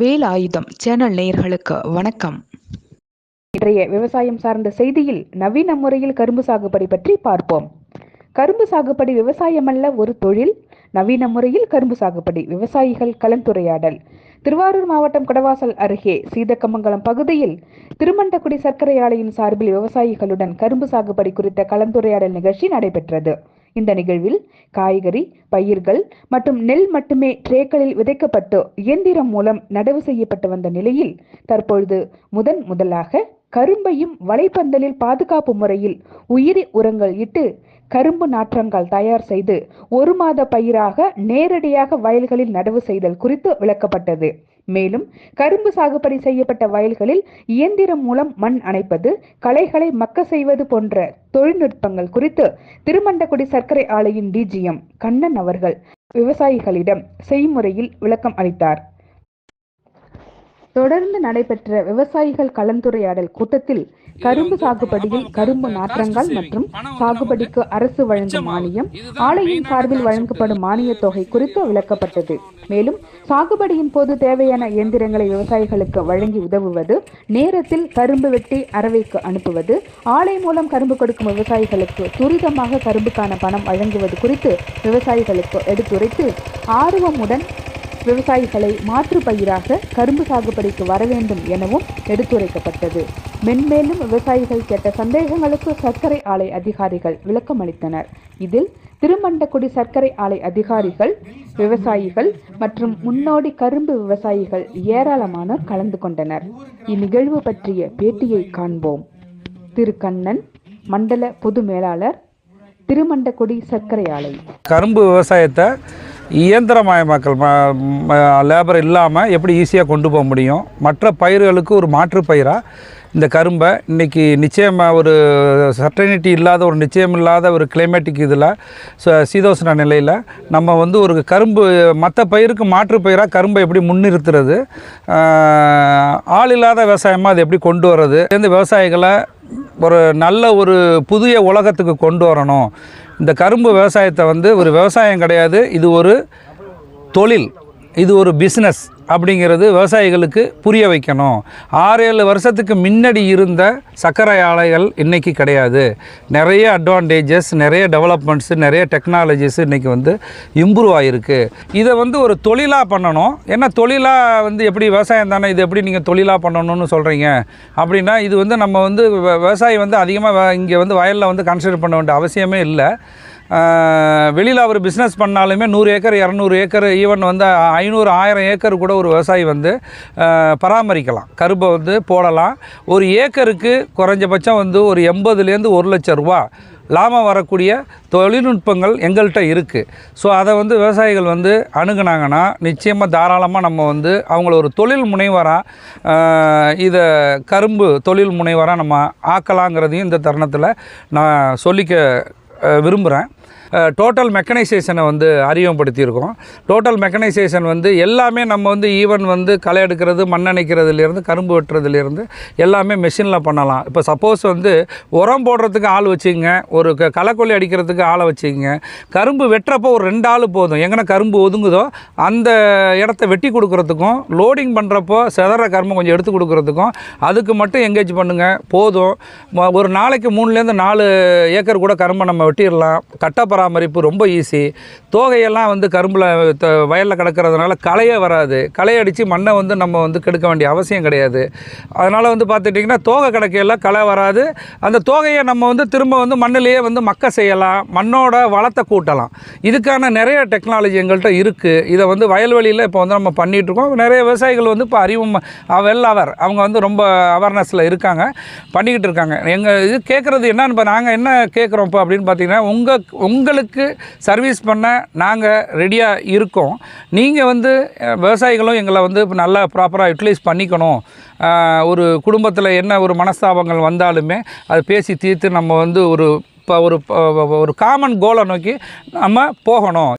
Velayutham channel நேயர்களுக்கு வணக்கம். இன்றைய விவசாயம் சார்ந்த செய்தியில் நவீன முறையில் கரும்பு சாகுபடி பற்றி பார்ப்போம். கரும்பு சாகுபடி விவசாயமல்ல ஒரு தொழில். நவீன முறையில் கரும்பு சாகுபடி விவசாயிகள் கலந்துரையாடல். திருவாரூர் மாவட்டம் குடவாசல் அருகே சீதக்கமங்கலம் பகுதியில் திருமண்டக்குடி சர்க்கரை ஆலையின் சார்பில் விவசாயிகளுடன் கரும்பு சாகுபடி குறித்த கலந்துரையாடல் நிகழ்ச்சி நடைபெற்றது. இந்த நிகழ்வில் காய்கறி பயிர்கள் மற்றும் நெல் மட்டுமே ட்ரேக்களில் விதைக்கப்பட்டு இயந்திரம் மூலம் நடவு செய்யப்பட்டு வந்த நிலையில் தற்பொழுது முதன் முதலாக கரும்பையும் வலைப்பந்தலில் பாதுகாப்பு முறையில் உயிரி உரங்கள் இட்டு கரும்பு நாற்றங்கள் தயார் செய்து ஒரு மாத பயிராக நேரடியாக வயல்களில் நடவு செய்தல் குறித்து விளக்கப்பட்டது. மேலும் கரும்பு சாகுபடி செய்யப்பட்ட வயல்களில் இயந்திரம் மூலம் மண் அணைப்பது களைகளை மக்க செய்வது போன்ற தொழில்நுட்பங்கள் குறித்து திருமண்டக்குடி சர்க்கரை ஆலையின் டிஜிஎம் கண்ணன் அவர்கள் விவசாயிகளிடம் செய்முறையில் விளக்கம் அளித்தார். தொடர்ந்து நடைபெற்ற விவசாயிகள் கலந்துரையாடல் கூட்டத்தில் கரும்பு சாகுபடியில் கரும்பு நாற்றங்கள் மற்றும் சாகுபடிக்கு அரசு வழங்கும் மானியம் ஆலையின் சார்பில் வழங்கப்படும் மானியத் தொகை குறித்து விளக்கப்பட்டது. மேலும் சாகுபடியின் போது தேவையான இயந்திரங்களை விவசாயிகளுக்கு வழங்கி உதவுவது நேரத்தில் கரும்பு வெட்டி அரவைக்கு அனுப்புவது ஆலை மூலம் கரும்பு கொடுக்கும் விவசாயிகளுக்கு துரிதமாக கரும்புக்கான பணம் வழங்குவது குறித்து விவசாயிகளுக்கு எடுத்துரைத்து ஆர்வமுடன் விவசாயிகளை மாற்று பயிராக கரும்பு சாகுபடிக்கு வர வேண்டும் எனவும் எடுத்துரைக்கப்பட்டது. மென்மேலும் விவசாயிகள் கேட்ட சந்தேகங்களுக்கு சர்க்கரை ஆலை அதிகாரிகள் விளக்கம் அளித்தனர். இதில் திருமண்டக்குடி சர்க்கரை ஆலை அதிகாரிகள் விவசாயிகள் மற்றும் முன்னோடி கரும்பு விவசாயிகள் ஏராளமானோர் கலந்து கொண்டனர். இந்நிகழ்வு பற்றிய பேட்டியை காண்போம். திரு கண்ணன் மண்டல பொது மேலாளர் திருமண்டக்குடி சர்க்கரை ஆலை. கரும்பு விவசாயத்தை இயந்திரமயமாக்கல் லேபர் இல்லாமல் எப்படி ஈஸியாக கொண்டு போக முடியும்? மற்ற பயிர்களுக்கு ஒரு மாற்று பயிராக இந்த கரும்பை இன்றைக்கி நிச்சயமாக ஒரு சர்டனிட்டி இல்லாத ஒரு நிச்சயம் இல்லாத ஒரு கிளைமேட்டிக் இதில் ச- சீதோஷ்ண நிலையில் நம்ம வந்து ஒரு கரும்பு மற்ற பயிருக்கு மாற்று பயிராக கரும்பை எப்படி முன்னிறுத்துறது? ஆள் இல்லாத விவசாயமாக அது எப்படி கொண்டு வர்றது? இந்த விவசாயிகளை ஒரு நல்ல ஒரு புதிய உலகத்துக்கு கொண்டு வரணும். இந்த கரும்பு விவசாயத்தை வந்து ஒரு விவசாயம் கிடையாது. இது ஒரு தொழில். இது ஒரு பிஸ்னஸ் அப்படிங்கிறது விவசாயிகளுக்கு புரிய வைக்கணும். ஆறு ஏழு வருஷத்துக்கு முன்னாடி இருந்த சர்க்கரை ஆலைகள் இன்றைக்கி கிடையாது. நிறைய அட்வான்டேஜஸ் நிறைய டெவலப்மெண்ட்ஸ் நிறைய டெக்னாலஜிஸ் இன்றைக்கி வந்து இம்ப்ரூவ் ஆகிருக்கு இதை வந்து ஒரு தொழிலாக பண்ணணும். ஏன்னா தொழிலாக வந்து எப்படி விவசாயம் தானே இது எப்படி நீங்கள் தொழிலாக பண்ணணும்னு சொல்கிறீங்க அப்படின்னா இது வந்து நம்ம வந்து விவசாயி வந்து அதிகமாக இங்கே வந்து வயலில் வந்து கன்சிடர் பண்ண வேண்டிய அவசியமே இல்லை. வெளியில் அவர் பிஸ்னஸ் பண்ணாலுமே நூறு ஏக்கர் இரநூறு ஏக்கர் ஈவன் வந்து ஐநூறு ஆயிரம் ஏக்கர் கூட ஒரு விவசாயி வந்து பராமரிக்கலாம். கரும்பை வந்து போடலாம். ஒரு ஏக்கருக்கு குறைஞ்சபட்சம் வந்து ஒரு எண்பதுலேருந்து ஒரு லட்சம் ரூபா லாபம் வரக்கூடிய தொழில்நுட்பங்கள் எங்கள்கிட்ட இருக்குது ஸோ அதை வந்து விவசாயிகள் வந்து அணுகுனாங்கன்னா நிச்சயமாக தாராளமாக நம்ம வந்து அவங்கள ஒரு தொழில் முனைவராக இதை கரும்பு தொழில் முனைவராக நம்ம ஆக்கலாங்கிறதையும் இந்த தருணத்தில் நான் சொல்லிக்க விரும்புகிறேன் டோட்டல் மெக்கனைசேஷனை வந்து அறிமுகப்படுத்தியிருக்கோம். டோட்டல் மெக்கனைசேஷன் வந்து எல்லாமே நம்ம வந்து ஈவன் வந்து களை எடுக்கிறது மண் அணைக்கிறதுலேருந்து கரும்பு வெட்டுறதுலேருந்து எல்லாமே மெஷினில் பண்ணலாம். இப்போ சப்போஸ் வந்து உரம் போடுறதுக்கு ஆள் வச்சுங்க ஒரு க களைக்கொல்லி அடிக்கிறதுக்கு ஆளை வச்சுங்க கரும்பு வெட்டுறப்போ ஒரு ரெண்டு ஆள் போதும். எங்கன்னா கரும்பு ஒதுங்குதோ அந்த இடத்த வெட்டி கொடுக்குறதுக்கும் லோடிங் பண்ணுறப்போ செதற கரும்பு கொஞ்சம் எடுத்து கொடுக்குறதுக்கும் அதுக்கு மட்டும் எங்கேஜ் பண்ணுங்கள் போதும். ஒரு நாளைக்கு மூணுலேருந்து நாலு ஏக்கர் கூட கரும்பை நம்ம வெட்டிடலாம். கட்ட பராமரிப்பு ரொம்ப ஈஸி தோகையெல்லாம் வந்து கரும்பில் வயலில் கிடக்கிறதுனால களையே வராது. களை அடித்து மண்ணை வந்து நம்ம வந்து கெடுக்க வேண்டிய அவசியம் கிடையாது. அதனால் வந்து பார்த்துட்டிங்கன்னா தோகை கிடக்கையில் களை வராது. அந்த தோகையை நம்ம வந்து திரும்ப வந்து மண்ணிலேயே வந்து மக்க செய்யலாம். மண்ணோட வளத்தை கூட்டலாம். இதுக்கான நிறைய டெக்னாலஜி எங்கள்கிட்ட இருக்குது இதை வந்து வயல்வெளியில் இப்போ வந்து நம்ம பண்ணிகிட்டு இருக்கோம். நிறைய விவசாயிகள் வந்து இப்போ அறிவும் வெல் அவர் அவங்க வந்து ரொம்ப அவேர்னஸில் இருக்காங்க. பண்ணிக்கிட்டு இருக்காங்க. எங்கள் இது கேட்குறது என்னன்னு இப்போ நாங்கள் என்ன கேட்குறோம் இப்போ அப்படின்னு பார்த்தீங்கன்னா உங்கள் உங்களுக்கு சர்வீஸ் பண்ண நாங்கள் ரெடியாக இருக்கோம். நீங்கள் வந்து விவசாயிகளும் எங்களை வந்து இப்போ நல்லா ப்ராப்பராக யூட்டிலைஸ் பண்ணிக்கணும். ஒரு குடும்பத்தில் என்ன ஒரு மனஸ்தாபங்கள் வந்தாலுமே அதை பேசி தீர்த்து நம்ம வந்து ஒரு இப்போ ஒரு ஒரு காமன் கோலை நோக்கி நம்ம போகணும்.